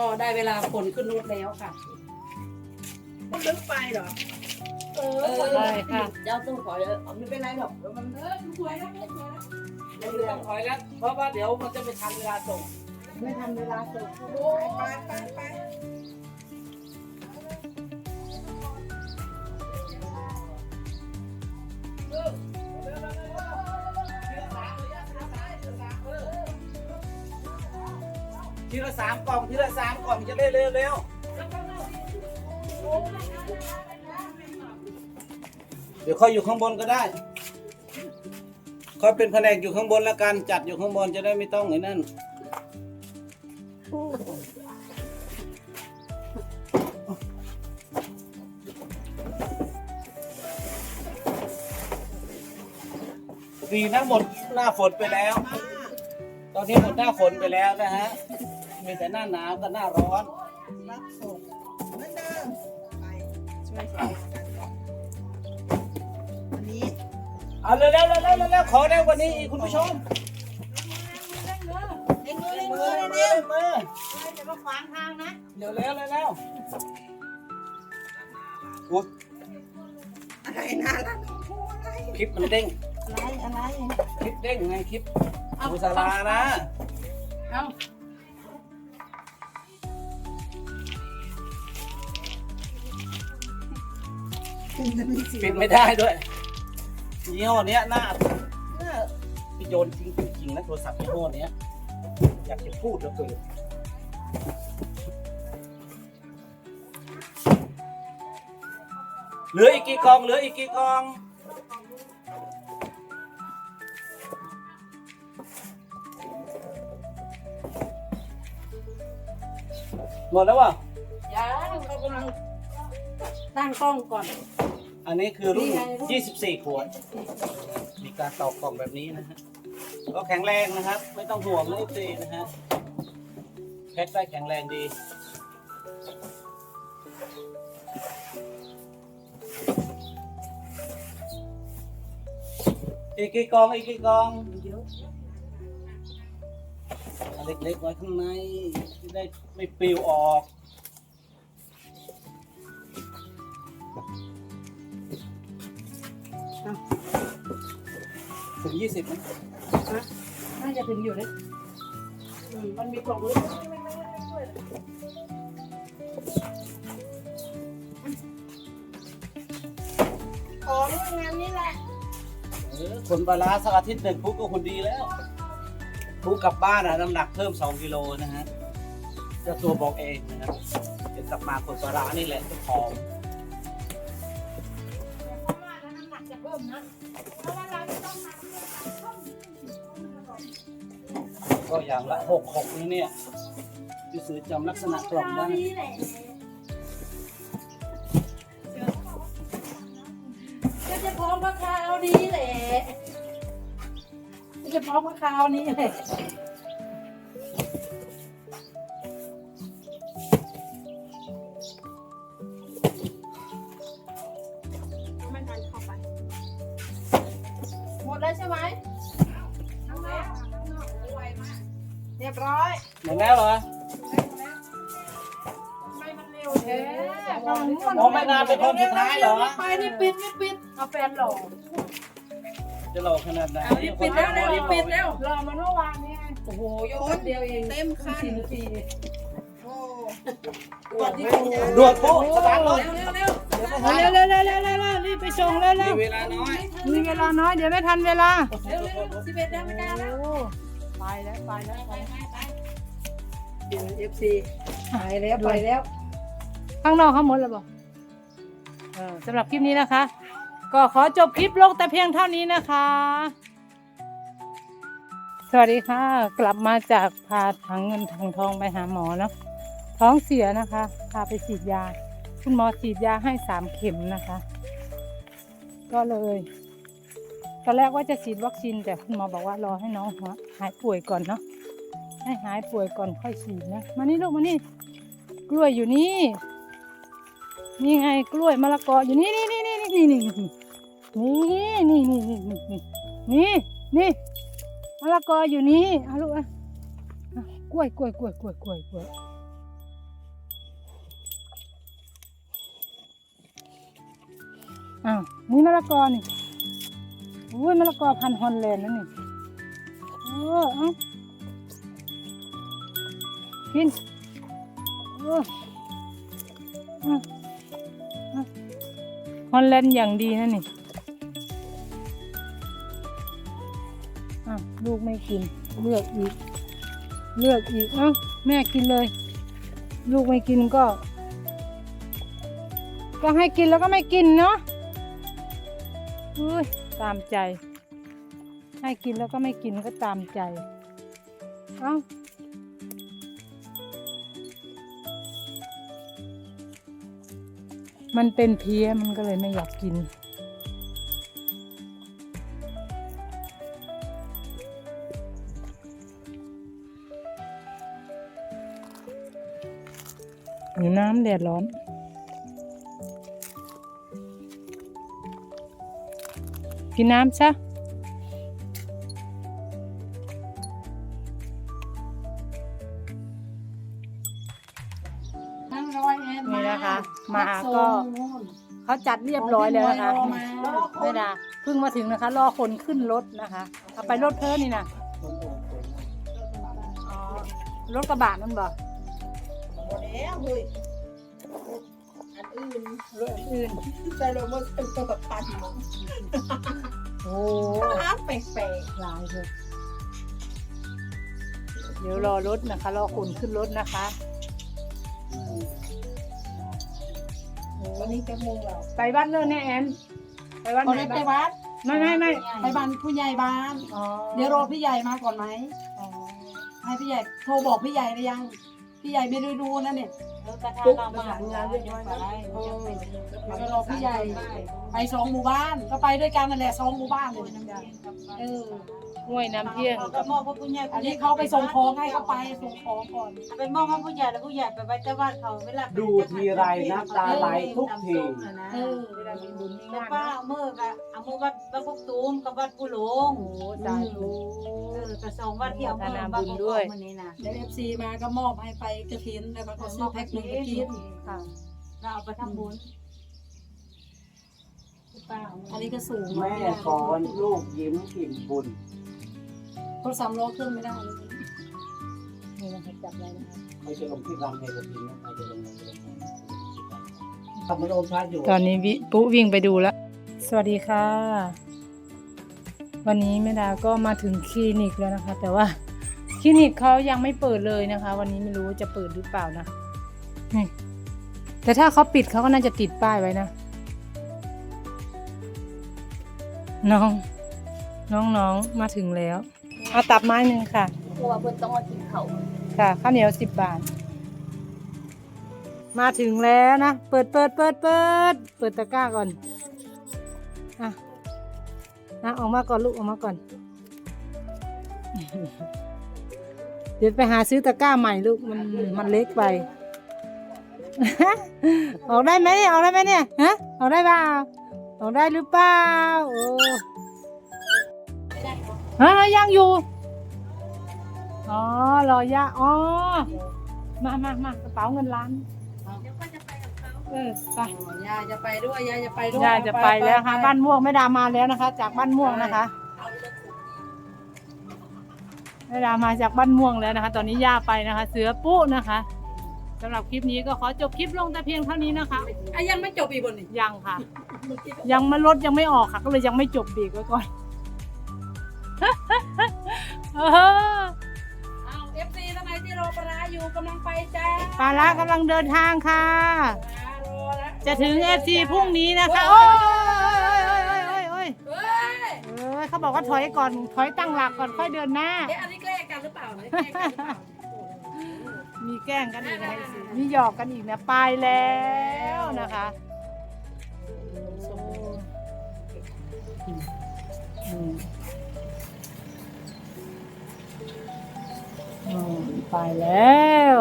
ก็ได้เวลาขนขึ้นรถแล้วค่ะ มันลึกไปเหรอ เออได้ค่ะเจ้าต้องขอเลยไม่เป็นไรหรอกเดี๋ยวมันเออสวยแล้วสวยแล้วไม่ต้องถอยแล้ว เพราะว่าเดี๋ยวมันจะไม่ทันเวลาส่งไม่ทันเวลาส่งไปไปไป ทีละสามกล่องทีละสามกล่องจะได้เร็วเร็วเดี๋ยวค่อยอยู่ข้างบนก็ได้ค่อยเป็นแผนกอยู่ข้างบนแล้วกันจัดอยู่ข้างบนจะได้ไม่ต้องไอ้นั่นดีนะหมดหน้าฝนไปแล้ว ตอนนี้หมดหน้าฝนไปแล้วนะฮะ มีแต่หน้าหนาวกับหน้าร้อน รับส่งเหมือนเดิมไปช่วยกันวันนี้เอาเร็วเร็วเร็วเร็วเร็วขอเร็วกว่านี้อีกคุณผู้ชมเล่นมือเล่นมืมืออมืเร็อวมือจะมาขวางทางนะเร็วเร็วเร็วเร็วอุ๊ยอะไรน่ารักอะไรคลิปมันเด้งอะไรอะไรคลิปเด้งไงคลิปอุสารานะ เอา คุณจะมีเสียปิงดไม่ได้ด้วยยี่ห้อเนี้ยหน้าหน้าโยนจริงจริงๆนะโทรศัพท์ยี่ห้อเนี้ย อยากจะพูดแล้วเกินเหลืออีกกี่กองเหลืออีกกี่กองหมดแล้ววะยังเรากำลัง ตั้งกล้องก่อน อันนี้คือรุ่นนี่ไงรุ่น 24 ขวด มีการตอกกล่องแบบนี้นะฮะ ก็แข็งแรงนะครับ ไม่ต้องห่วงนะเอฟซีนะฮะแพ็คได้แข็งแรงดี อีกกี่กล่อง อีกกี่กล่องเอาเล็กๆไว้ข้างในจะได้ไม่ปลิวออก ถึง20ไหมน่าจะถึงอยู่เลยอืมมันมีกล่องเล็กของงานนี้แหละเออคนปลาร้าสักอาทิตย์หนึ่งปุ๊กก็คนดีแล้วปุ๊กกลับบ้านอะน้ำหนักเพิ่ม2กิโลนะฮะเจ้าตัวบอกเองนะครับเดี๋ยวกลับมาคนปลาร้านี่แหละเจะของ ก็อย่างละหกหกนี่เนี่ยจะซื้อจำลักษณะกล่องได้ก็จะพร้อมพระคราวนี้แหละก็จะพร้อมพระคราวนี้แหละ รียบร้อยหมดแล้วเหรอไม่มันเร็วเอ๊แท้ะกำลังม่วนอ๋อไม่นานเป็นคนสุดท้ายเหรอไปนี่ปิดนี่ปิดเอาแฟนหล่อจะหลอกขนาดไหนเอานี่ปิดแล้วเร็วปิดแล้วรอมาเมื่อวานนี้ไงโอ้โหยกแป๊บเดียวเองเต็มคันสี่นาทีโอ้ก่อนที่ด่วนปุ๊บสตาร์ทรถเร็วเร็วเร็วเดี๋ยวไม่ทันเร็วเร็วเร็วเร็วเร็วรีบไปส่งเร็วเร็มีวเวลาน้อยมีเวลาน้อยเดี๋ยวไม่ทันเวลาเร็วเร็วสิบเอ็ดนาฬิกาแล้วโอ้ ไปแล้วไปแล้วไปแล้วเอฟซีหายแล้วไปแล้ว ข้างนอกเขาหมดแล้วบอกเออสำหรับคลิปนี้นะคะ ก็ขอจบคลิปลงแต่เพียงเท่านี้นะคะ สวัสดีค่ะ กลับมาจากพาถังเงินถังทองไปหาหมอเนาะท้องเสียนะคะ พาไปฉีดยา คุณหมอฉีดยาให้สามเข็มนะคะ ก็เลย ตอนแรกว่าจะฉีดวัคซีนแต่คุณหมอบอกว่ารอให้น้องหายป่วยก่อนเนาะให้หายป่วยก่อนค่อยฉีดนะมานี่ลูกมานี่กล้วยอยู่นี่นี่ไงกล้วยมะละกออยู่นี่นี่นี่นี่นี่นี่นี่นี่นี่นี่นี่นี่นี่นี่นี่ะละกออยู่นี่เอาลูกอะกล้วยกล้วยกล้วยกล้วยกล้วยกล้วยอ้าวนี่มะละกอนี่ อุ้ยมะละกอพันฮอลแลนด์นั่นนี่เออเอ้ากินเออเอาเอาฮอลแลนด์อย่างดีนั่นนี่อ้าวลูกไม่กิน เลือกอีก เลือกอีกเอ้าแม่กินเลย ลูกไม่กินก็ ก็ให้กินแล้วก็ไม่กินเนาะอุ้ย ตามใจ ให้กินแล้วก็ไม่กินก็ตามใจ เอ้ามันเป็นเพี้ยมันก็เลยไม่อยากกิน หนูน้ำแดดร้อน กินน้ำซะนั่งร้อยแอนนี่นะคะ มานัส่งก็นู่นเขาจัดเรียบร้อยแล้วนะคะรอมาแม่ดาเพิ่งมาถึงนะคะ รอคนขึ้นรถนะคะ เอาไปรถเพิ่มนี่นะอ๋อรถกระบะนั่นบ่หมดแล้วเฮ้ย อันอื่นรถอื่นใจเราว่าเป็นตัวแบบปันหมดโอ้น้ำแปลกหลายเลยเดี๋ยวรอรถนะคะ รอคนขึ้นรถนะคะๆวันนี้จะงงเราไปบ้านเลิศเนี่ยแอนไปบ้านตอนไหนนี้ไปบ้างวัดไม่ไม่ไม่ไปบ้านผู้ใหญ่บ้านอ๋อเดี๋ยวรอพี่ใหญ่มาก่อนไหมอ๋อให้พี่ใหญ่โทรบอกพี่ใหญ่หรือยัง พี่ใหญ่ไม่ได้ดูนะเนี่ยแล้ว ก็ถ้าปุ๊บเราประมาสานงานเรียบร้อยแล้วเออแล้วก็รอพี่ใหญ่ไปสองหมู่บ้านก็ไปด้วยกันนั่นแหละสองหมู่บ้านเลยนะเออห้วยน้ำเที่ยงก็มอบพระผู้ใหญ่อันนี้เขาไปส่งของให้เขาไปส่งของก่อนไปมอบพระผู้ใหญ่แล้วผู้ใหญ่ไปไว้แต่บ้านเขาเวลาดูทีไรน้ำตาไหลทุกทีเออเวลา มีบุญมีแต่งานป้าเนาะเอามือกับเอามือวัดวัดพวกตูมกับวัดผู้หลงโอ้สาธุ เออกระสองวัดที่เอามืออนุโมทนาบุวัดญของด้วยมันนี้นะเดี๋ยวเอฟซีมาก็มอบให้ไปกระถินแล้วก็ซื้อแพ็คหนึ่งกระถินค่ะเราเอาไปทำบุญป้าเอาอันนี้ก็สูงแม่สอนลูกยิ้มอิ่มบุญรถสามล้อขึ้นไม่ได้นี่นะคะจับไว้นะคะไม่จะลงที่รำเพลงพินนะใครจะลงในเรื่องนั้น ทำมันโอมพัดอยู่ตอนนี้วิปุ๊วิ่งไปดูแล้ว สวัสดีค่ะ วันนี้แม่ดาก็มาถึงคลินิกแล้วนะคะ แต่ว่าคลินิกเขายังไม่เปิดเลยนะคะ วันนี้ไม่รู้ว่าจะเปิดหรือเปล่านะนี่แต่ถ้าเขาปิดเขาก็น่าจะติดป้ายไว้นะ น้อง น้องน้องมาถึงแล้ว เอาตับไม้หนึ่งค่ะ เพราะว่าเพิ่นต้องมากินเขาค่ะข้าวเหนียวสิบบาท มาถึงแล้วนะ เปิดเปิดเปิดเปิด เปิดตะกร้าก่อนอะนะออกมาก่อนลูกออกมาก่อน เดี๋ยวไปหาซื้อตะกร้าใหม่ลูกมันมันเล็กไป ออกได้ไหมเนี่ยออกได้ไหมเนี่ยฮะออกได้เปล่าออกได้หรือเปล่าโอ้ฮะยังอยู่อ๋อรอย่าอ๋อมามามากระเป๋าเงินล้าน เออไปยายจะไปด้วยยายจะไปด้วยย่าจะไปแล้วค่ะบ้านม่วงแม่ดามาแล้วนะคะ จากบ้านม่วงนะคะแม่ดามาจากบ้านม่วงแล้วนะคะ ตอนนี้ย่าไปนะคะ เสือปุ๊นะคะสำหรับคลิปนี้ก็ขอจบคลิปลงแต่เพียงเท่านี้นะคะอะยังไม่จบอีกบนนี่ยังค่ะ ยังไม่ลดยังไม่ออกค่ะ ก็เลยยังไม่จบเบรกไว้ก่อนเอออ้าวเอฟซีทำไมที่รอปลาร้าอยู่กำลังไปจ้าปลาละกำลังเดินทางค่ะรอแล้ว จะถึงเอฟซีพรุ่งนี้นะคะโอ้ยโอ้ยโอ้ยโอ้ยเฮ้ยเออเขาบอกว่าถอยก่อนถอยตั้งหลักก่อนค่อยเดินหน้า เอ๊ะอันนี้แกล้งกันหรือเปล่าเนี่ยแกล้งกันหรือเปล่ามีแกล้งกันอีกนะมีหยอกกันอีกนะไปแล้วนะคะอืมอืมไปแล้ว